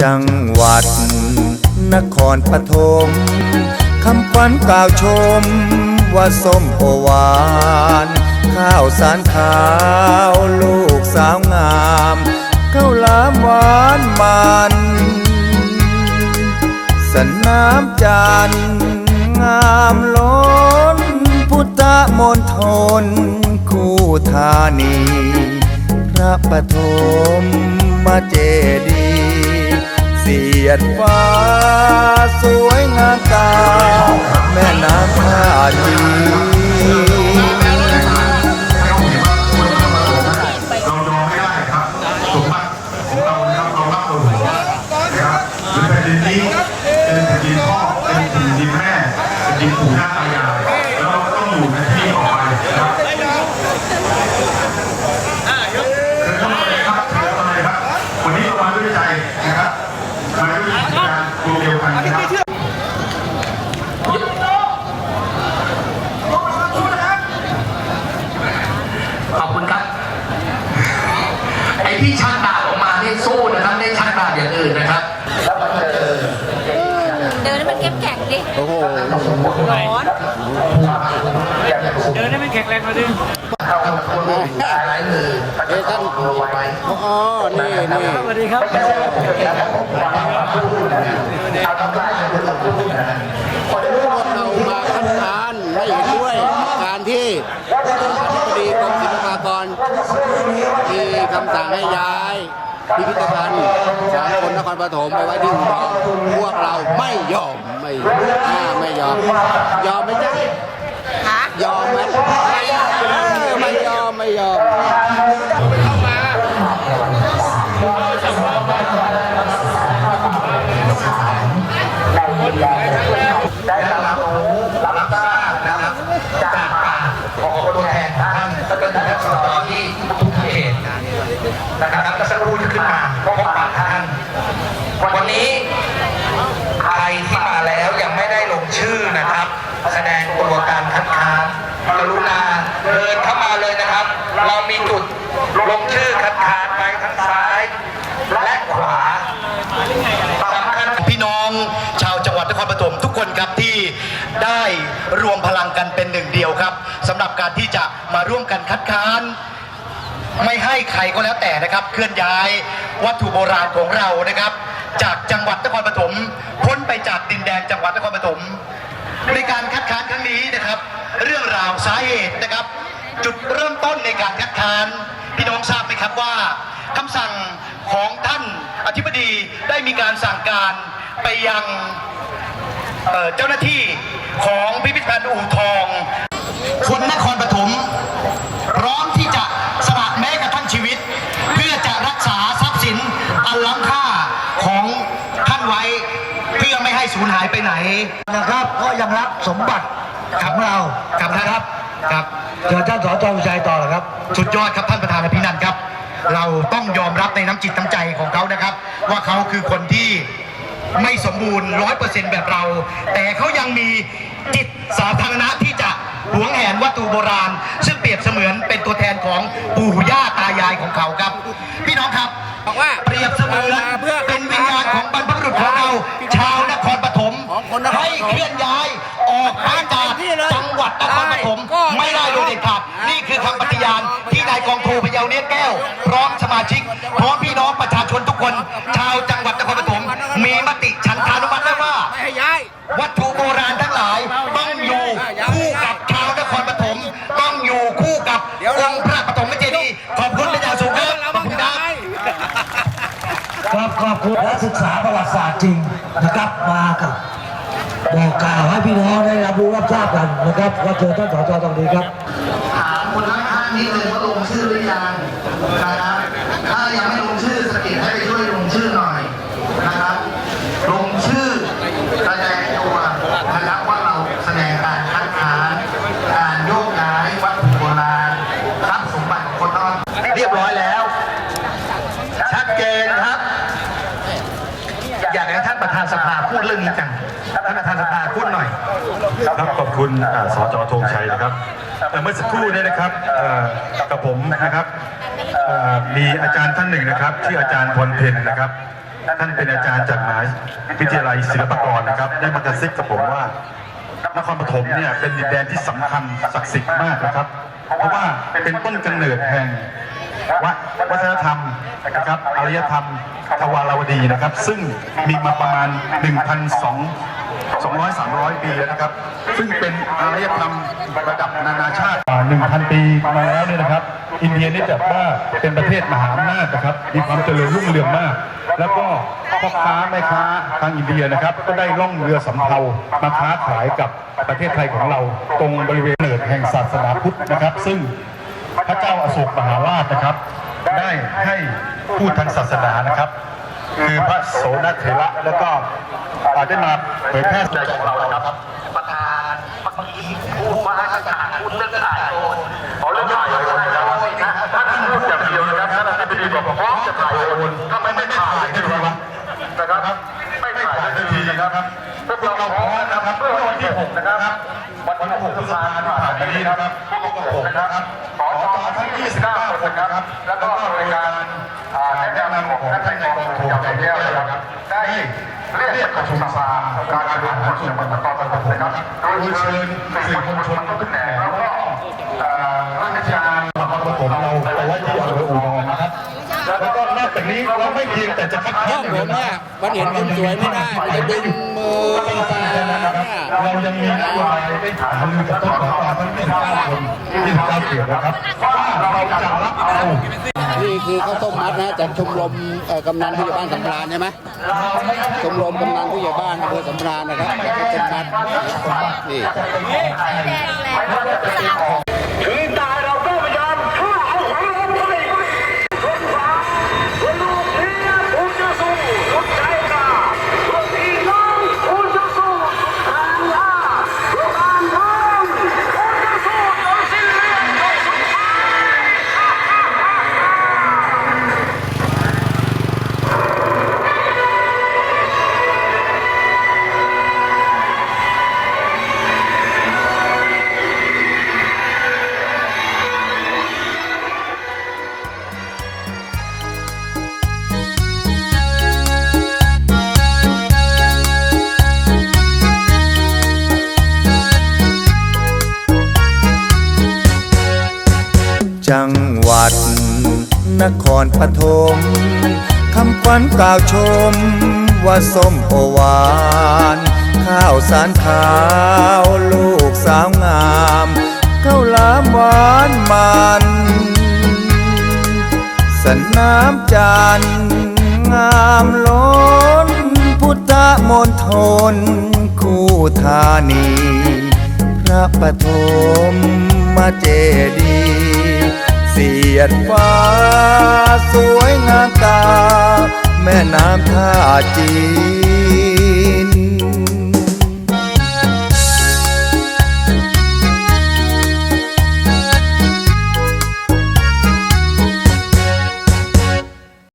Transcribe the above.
จังหวัด นครปฐมคำขวัญกล่าวชม ว่าส้มโอหวาน ข้าวสารขาว ลูกสาวงามข้าวหลามหวานมัน สนามจันทร์งามล้น พุทธมนทน คู่ธานี พระปฐมมาเจดี สียดฟ้า สวยงามตา แม่น้ำท่าจีเรายอมไม่ได้ครับสมบัติของเรานะครับเรารับตัวหัวนะครับหรือแผ่นดินนี้เป็นแผ่นดินพ่อเป็นแผ่นดินแม่แผ่นดินปู่ย่าตายายแล้วเราก็ต้องอยู่ในที่ต่อไปนะครับเชิญเข้ามาเลยครับเชิญเข้ามาเลยครับวันนี้เรามาด้วยใจนะครับ มาด้วยการรวมเดียวกันนะครับขอบคุณครับ ไอที่ชักดาบออกมาเนี่ยสู้นะครับได้ชักดาบอย่างอื่นนะครับ แล้วมาเจอ เดินให้มันแก๊บแข็ง ดิโอ้โหร้อนเดินให้มันแข็งแรงมาดึงเข้ามาคนหลายมือเอ้ยท่านเอาไว้อ๋อนี่นี่สวัสดีครับไม่ใช่ว่าเกิดแล้วผมวางมาพูดนะเอาทำลายกันเป็นพูดนะคนรู้ว่าเรามาคัดค้านไม่เห็นด้วยกับการที่อธิบดีกรมศิลปากรมีคำสั่งให้ย้ายพิพิธภัณฑ์สากลนครปฐมไปไว้ที่อุดรพวกเราไม่ยอม ไม่อ่าไม่ยอม ยอมไหมจ๊ะฮะยอมไหมเออไม่ยอมไม่ยอม เรามีจุดลงชื่อคัดค้านไว้ทั้งซ้ายและขวาสำคัญพี่น้องชาวจังหวัดนครปฐมทุกคนครับที่ได้รวมพลังกันเป็นหนึ่งเดียวครับสำหรับการที่จะมาร่วมกันคัดค้านไม่ให้ใครก็แล้วแต่นะครับ เคลื่อนย้ายวัตถุโบราณของเรานะครับ จากจังหวัดนครปฐมพ้นไปจากดินแดนจังหวัดนครปฐมในการคัดค้านครั้งนี้นะครับ เรื่องราวสาเหตุนะครับ จุดเริ่มต้นในการคัดค้านพี่น้องทราบไหมครับว่าคำสั่งของท่านอธิบดีได้มีการสั่งการไปยังเเจ้าหน้าที่ของพิพิธภัณฑ์อู่ทอง คนนครปฐม นะครับก็ยังรักสมบัติของเราครับท่านครับครับเชิญท่านสจวิชัยต่อเลยครับ สุดยอดครับท่านประธานอภินันครับ เราต้องยอมรับในน้ำจิตน้ำใจของเขานะครับ ว่าเขาคือคนที่ไม่สมบูรณ์ร้อยเปอร์เซ็นต์แบบเรา แต่เขายังมีจิตสาธารณะที่จะหวงแหนวัตถุโบราณ ซึ่งเปรียบเสมือนเป็นตัวแทนของปู่ย่าตายายของเขาครับ ดนครปฐมก็ไม่ได้โดยเด็ดขาดนี่คือคำปฏิญาณที่นายกองทูพยาวเนียแก้ว พร้อมสมาชิก พร้อมพี่น้องประชาชนทุกคน ชาวจังหวัดนครปฐมมีมติฉันทานุมัติไว้ว่าไม่ให้ย้ายวัตถุโบราณทั้งหลายต้องอยู่คู่กับชาวนครปฐมต้องอยู่คู่กับเดี๋ยวอเรางค์พระปฐมเจดีย์ขอบคุณเป็นอย่างสูงครับขอบคุณครับครับขอบคุณและศึกษาประวัติศาสตร์จริงนะครับมากับ บอกกล่าวให้พี่น้องได้รับรู้รับทราบกันนะครับก็เจอท่านสจตรงนี้ครับถามคนข้างๆนี้เลยว่าลงชื่อหรือยังนะครับถ้ายัง อยากให้ท่านประธานสภาพูดเรื่องนี้จังท่านประธานสภาพูดหน่อย ครับขอบคุณสจธงชัยนะครับเอ่เมื่อสักครู่นี้นะครับกับผมนะครับมีอาจารย์ท่านหนึ่งนะครับชื่ออาจารย์พลเพนนะครับท่านเป็นอาจารย์จากมหาวิทยาลัยศิลปากรนะครับ ได้มากระซิบกับผมว่านครปฐมเนี่ยเป็นดินแดนที่สำคัญศักดิ์สิทธิ์มากนะครับ เพราะว่าเป็นต้นกำเนิดแห่ง วัฒนธรรมนะครับอารยธรรมทวารวดีนะครับ ซึ่งมีมาประมาณ 1,200 200 300 ปีแล้วนะครับ ซึ่งเป็นอารยธรรมระดับนานาชาติ1,000 ปีมาแล้วเนี่ยนะครับ อินเดียนี่แบบว่าเป็นประเทศมหาอำนาจนะครับ มีความเจริญรุ่งเรืองมาก แล้วก็พ่อค้าแม่ค้าทางอินเดียนะครับ ก็ได้ล่องเรือสำเภามาค้าขายกับประเทศไทยของเรา ตรงบริเวณเนิดแห่งศาสนาพุทธนะครับ ซึ่ง พระเจ้าอโศกมหาราชนะครับ ได้ให้ผู้ทางศาสนานะครับ คือพระโสนเถระแล้วก็อาจได้มาเผยแพร่ใจของเรานะครับประธานเมื่อกี้ ที่6นะครับวันที่6พฤษภาคมผ่านไปนี้นะครับพวกผมนะครับขอจองทั้ง29คนนะครับ แล้วก็รายการอ่าแนะนำของท่านในกองทัพอย่างแก้วนะครับ ได้เรียกประชุมสภาการบริหารส่วนจังหวัดนครปฐมนะครับโดยเชิญสื่อมวลชนทุกแหน่งแล้วก็เอ่อราชการนครปฐมเราไปไว้ที่อำเภออู่ทองนะครับแล้วก็นอกจากนี้เราไม่เพียงแต่จะคัดห้ค้าอนงผมเนี่ยมันเห็นคนสวยไม่ได้มันจะดึงมือไปมา เรายังมีนโยบายไม่ขารือกับต้นสังกัดทั้ง29คน29เขตนะครับว่าเราจะรับเอานี่คือข้าวต้มมัดนะจากชมรมกำนันผู้ใหญ่บ้านสำราญใช่ไหมชมรมกำนันผู้ใหญ่บ้านอำเภอสำราญนะครับข้าวต้มมัดนี่ จังหวัด นครปฐมคำขวัญกล่าวชม ว่าส้มโอหวาน ข้าวสารขาว ลูกสาวงามข้าวหลามหวานมันสนามจันงามล้น พุทธมนทน คู่ธานี พระปฐมมาเจดี สียดฟ้า สวยงามตา แม่น้ำท่าจี